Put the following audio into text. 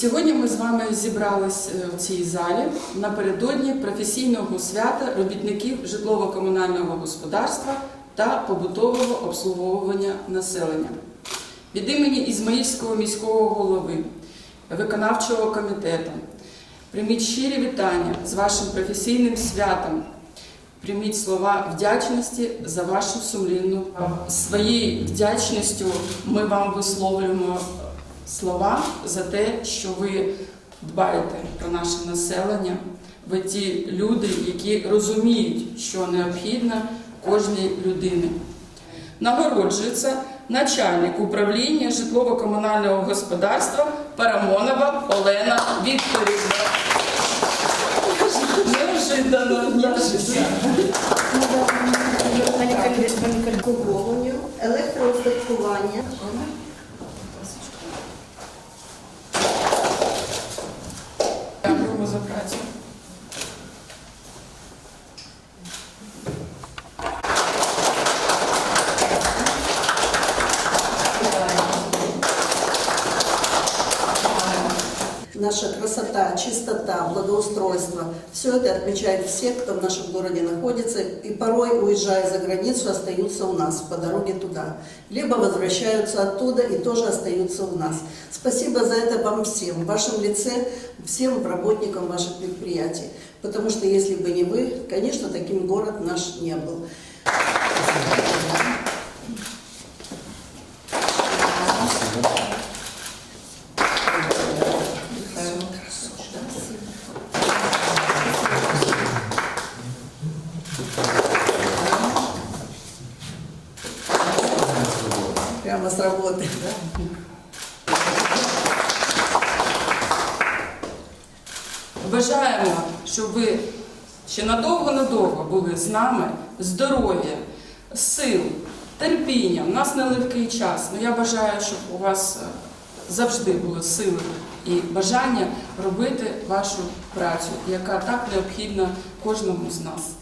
Сьогодні ми з вами зібрались е, в цій залі напередодні професійного свята робітників житлово-комунального господарства та побутового обслуговування населення. Від імені Ізмаїльського міського голови, виконавчого комітету, прийміть щирі вітання з вашим професійним святом. Прийміть слова вдячності за вашу сумлінну. Своєю вдячністю ми вам висловлюємо слова за те, що ви дбаєте про наше населення. Ви ті люди, які розуміють, що необхідно кожній людині. Нагороджується начальник управління житлово-комунального господарства Парамонова Олена Вікторівна. Неожиданно, обслуговуванню, електроустаткування, Дякуємо за працю. Наша красота, чистота, благоустройство. Все это отмечает все, кто в нашем городе находится, и порой, уезжая за границу, остаются у нас по дороге туда. Либо возвращаются оттуда и тоже остаются у нас. Спасибо за это вам всем, в вашем лице, всем работникам ваших предприятий. Потому что если бы не вы, конечно, таким город наш не был. Прямо с работы. Бажаємо, щоб ви ще надовго-надовго були з нами, здоров'я, сил, терпіння. У нас нелегкий час. Ну я бажаю, щоб у вас е, завжди були сили і бажання робити вашу працю, яка так необхідна кожному з нас.